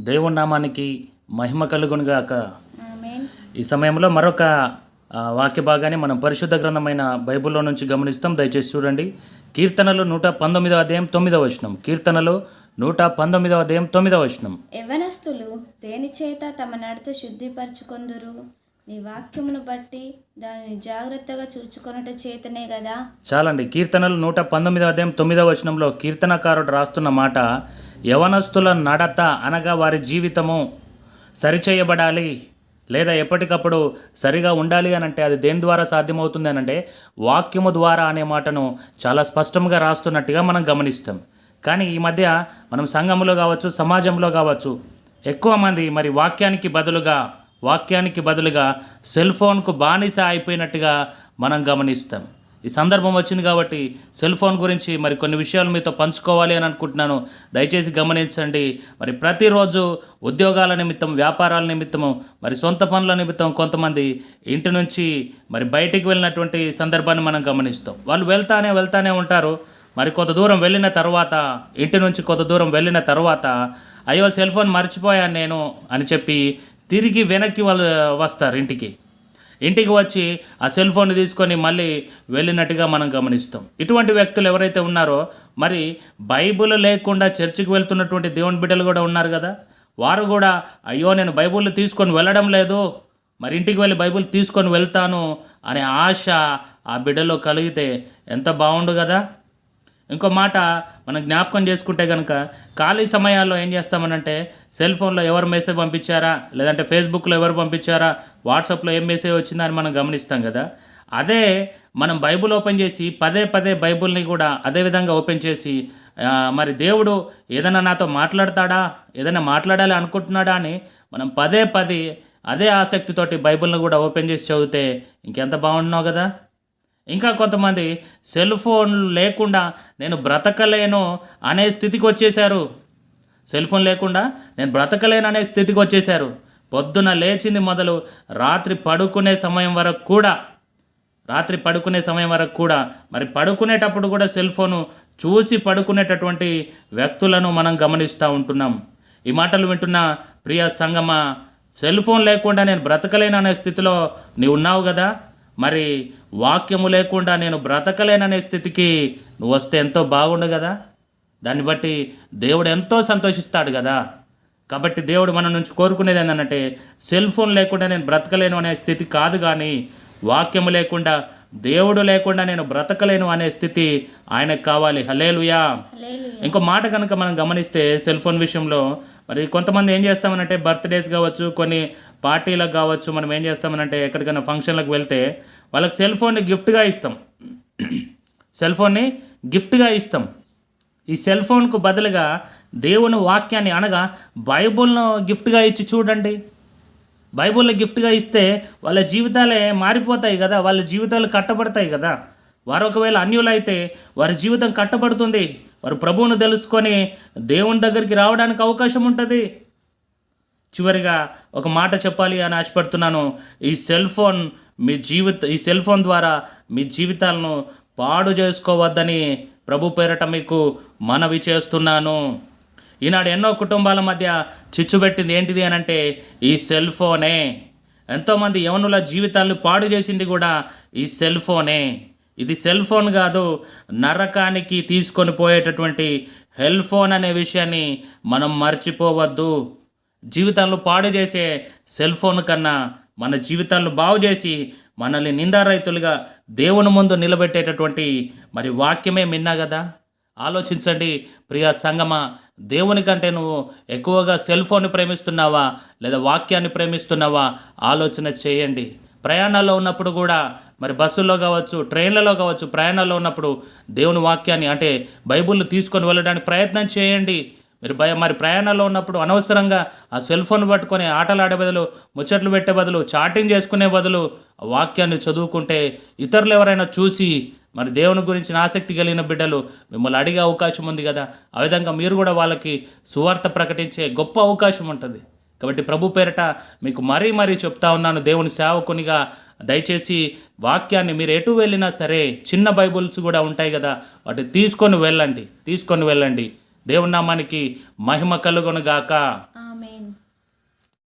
దేవుని నామానికి మహిమ కలుగునుగాక ఈ సమయంలో మరొక వాక్య భాగాన్ని మనం పరిశుద్ధ గ్రంథమైన బైబిల్లో నుంచి గమనిస్తాం. దయచేసి చూడండి. కీర్తనలు నూట పంతొమ్మిదవ అధ్యాయం తొమ్మిదవ వచనం. కీర్తనలు నూట పంతొమ్మిదవ అధ్యాయం తొమ్మిదవ వచనం. యవనస్తులు దేని చేత తమ నడత శుద్ధిపరచుకొందురు? నీ వాక్యమును బట్టి దానిని జాగ్రత్తగా చూచుకొనుట చేతనే కదా చాలండి. కీర్తనలు నూట పంతొమ్మిదవ అధ్యాయం తొమ్మిదవ వచనంలో కీర్తనకారుడు రాస్తున్న మాట యవనస్తుల నడత అనగా వారి జీవితము. సరిచేయబడాలి లేదా ఎప్పటికప్పుడు సరిగా ఉండాలి అని అంటే అది దేని ద్వారా సాధ్యమవుతుంది అని అంటే వాక్యము ద్వారా అనే మాటను చాలా స్పష్టంగా రాస్తున్నట్టుగా మనం గమనిస్తాం. కానీ ఈ మధ్య మనం సంఘంలో కావచ్చు సమాజంలో కావచ్చు ఎక్కువ మంది మరి వాక్యానికి బదులుగా వాక్యానికి బదులుగా సెల్ ఫోన్కు బానిస అయిపోయినట్టుగా మనం గమనిస్తాం. ఈ సందర్భం వచ్చింది కాబట్టి సెల్ ఫోన్ గురించి మరి కొన్ని విషయాలు మీతో పంచుకోవాలి అని అనుకుంటున్నాను. దయచేసి గమనించండి. మరి ప్రతిరోజు ఉద్యోగాల నిమిత్తం వ్యాపారాల నిమిత్తము మరి సొంత పనుల నిమిత్తం కొంతమంది ఇంటి నుంచి మరి బయటికి వెళ్ళినటువంటి సందర్భాన్ని మనం గమనిస్తాం. వాళ్ళు వెళ్తానే వెళ్తానే ఉంటారు. మరి కొంత దూరం వెళ్ళిన తర్వాత ఇంటి నుంచి కొంత దూరం వెళ్ళిన తర్వాత అయ్యో సెల్ ఫోన్ మర్చిపోయాను నేను అని చెప్పి తిరిగి వెనక్కి వాళ్ళు వస్తారు ఇంటికి. ఇంటికి వచ్చి ఆ సెల్ ఫోన్ తీసుకొని మళ్ళీ వెళ్ళినట్టుగా మనం గమనిస్తాం. ఇటువంటి వ్యక్తులు ఎవరైతే ఉన్నారో మరి బైబిల్ లేకుండా చర్చికి వెళ్తున్నటువంటి దేవుని బిడ్డలు కూడా ఉన్నారు కదా. వారు కూడా అయ్యో నేను బైబిల్ తీసుకొని వెళ్ళడం లేదు. మరి ఇంటికి వెళ్ళి బైబిల్ తీసుకొని వెళ్తాను అనే ఆశ ఆ బిడ్డలో కలిగితే ఎంత బాగుండు కదా. ఇంకో మాట మనం జ్ఞాపకం చేసుకుంటే కనుక ఖాళీ సమయాల్లో ఏం చేస్తామనంటే సెల్ ఫోన్లో ఎవరు మెసేజ్ పంపించారా? లేదంటే ఫేస్బుక్లో ఎవరు పంపించారా? వాట్సాప్లో ఏం మెసేజ్ వచ్చిందా అని మనం గమనిస్తాం కదా. అదే మనం బైబుల్ ఓపెన్ చేసి పదే పదే బైబుల్ని కూడా అదే విధంగా ఓపెన్ చేసి మరి దేవుడు ఏదైనా నాతో మాట్లాడతాడా? ఏదైనా మాట్లాడాలి అనుకుంటున్నాడా అని మనం పదే పదే అదే ఆసక్తితోటి బైబిల్ని కూడా ఓపెన్ చేసి చదివితే ఇంకెంత బాగుంటున్నావు కదా? ఇంకా కొంతమంది సెల్ ఫోన్లు లేకుండా నేను బ్రతకలేను అనే స్థితికి వచ్చేశారు. సెల్ ఫోన్ లేకుండా నేను బ్రతకలేను అనే స్థితికి వచ్చేశారు. పొద్దున లేచింది మొదలు రాత్రి పడుకునే సమయం వరకు కూడా రాత్రి పడుకునే సమయం వరకు కూడా మరి పడుకునేటప్పుడు కూడా సెల్ ఫోను చూసి పడుకునేటటువంటి వ్యక్తులను మనం గమనిస్తూ ఉంటున్నాం. ఈ మాటలు వింటున్న ప్రియ సంగమ సెల్ ఫోన్ లేకుండా నేను బ్రతకలేను అనే స్థితిలో నీవు ఉన్నావు కదా? మరి వాక్యము లేకుండా నేను బ్రతకలేననే స్థితికి నువ్వు వస్తే ఎంతో బాగుండు కదా? దాన్ని బట్టి దేవుడు ఎంతో సంతోషిస్తాడు కదా? కాబట్టి దేవుడు మన నుంచి కోరుకునేది ఏంటంటే సెల్ ఫోన్ లేకుండా నేను బ్రతకలేను అనే స్థితి కాదు కానీ వాక్యము లేకుండా దేవుడు లేకుండా నేను బ్రతకలేను అనే స్థితి ఆయనకు కావాలి. హలేలుయా ఇంకో మాట కనుక మనం గమనిస్తే సెల్ ఫోన్ విషయంలో మరి కొంతమంది ఏం చేస్తామనంటే బర్త్డేస్ కావచ్చు కొన్ని పార్టీలకు కావచ్చు మనం ఏం చేస్తామనంటే ఎక్కడికైనా ఫంక్షన్లకు వెళ్తే వాళ్ళకి సెల్ ఫోన్ని గిఫ్ట్గా ఇస్తాం. సెల్ ఫోన్ని గిఫ్ట్గా ఇస్తాం. ఈ సెల్ ఫోన్కు బదులుగా దేవుని వాక్యాన్ని అనగా బైబుల్ను గిఫ్ట్గా ఇచ్చి చూడండి. బైబుల్ని గిఫ్ట్గా ఇస్తే వాళ్ళ జీవితాలే మారిపోతాయి కదా వాళ్ళ జీవితాలు కట్టబడతాయి కదా. వారు ఒకవేళ అన్యులైతే వారి జీవితం కట్టబడుతుంది. వారు ప్రభువును తెలుసుకొని దేవుని దగ్గరికి రావడానికి అవకాశం ఉంటుంది. చివరిగా ఒక మాట చెప్పాలి అని ఆశపడుతున్నాను. ఈ సెల్ ఫోన్ మీ జీవిత ఈ సెల్ ఫోన్ ద్వారా మీ జీవితాలను పాడు చేసుకోవద్దని ప్రభు పేరట మీకు మనవి చేస్తున్నాను. ఈనాడు ఎన్నో కుటుంబాల మధ్య చిచ్చు పెట్టింది ఏంటిది అని అంటే ఈ సెల్ ఫోనే. ఎంతోమంది యవనుల జీవితాలను పాడు చేసింది కూడా ఈ సెల్ ఫోనే. ఇది సెల్ ఫోన్ కాదు నరకానికి తీసుకొని పోయేటటువంటి హెల్ ఫోన్ అనే విషయాన్ని మనం మర్చిపోవద్దు. జీవితాలను పాడు చేసే సెల్ ఫోన్ కన్నా మన జీవితాలను బాగు చేసి మనల్ని నిందారైతులుగా దేవుని ముందు నిలబెట్టేటటువంటి మరి వాక్యమే మిన్నా కదా? ఆలోచించండి ప్రియ సంగమ దేవుని కంటే నువ్వు ఎక్కువగా సెల్ ఫోన్ని ప్రేమిస్తున్నావా లేదా వాక్యాన్ని ప్రేమిస్తున్నావా? ఆలోచన చేయండి. ప్రయాణాల్లో ఉన్నప్పుడు కూడా మరి బస్సుల్లో కావచ్చు ట్రైన్లలో కావచ్చు ప్రయాణాల్లో ఉన్నప్పుడు దేవుని వాక్యాన్ని అంటే బైబిల్ తీసుకొని వెళ్ళడానికి ప్రయత్నం చేయండి. మీరు భయ మరి ప్రయాణాల్లో ఉన్నప్పుడు అనవసరంగా ఆ సెల్ ఫోన్ పట్టుకొని ఆటలు ఆడే బదులు ముచ్చట్లు పెట్టే బదులు చాటింగ్ చేసుకునే బదులు ఆ వాక్యాన్ని చదువుకుంటే ఇతరులు ఎవరైనా చూసి మరి దేవుని గురించి ఆసక్తి కలిగిన బిడ్డలు మిమ్మల్ని అడిగే అవకాశం ఉంది కదా. ఆ విధంగా మీరు కూడా వాళ్ళకి సువార్త ప్రకటించే గొప్ప అవకాశం ఉంటుంది. కాబట్టి ప్రభు పేరట మీకు మరీ మరీ చెప్తా ఉన్నాను. దేవుని సేవకునిగా దయచేసి వాక్యాన్ని మీరు ఎటు వెళ్ళినా సరే చిన్న బైబుల్స్ కూడా ఉంటాయి కదా వాటిని తీసుకొని వెళ్ళండి తీసుకొని వెళ్ళండి. దేవునామానికి మహిమ కలుగునుగాక.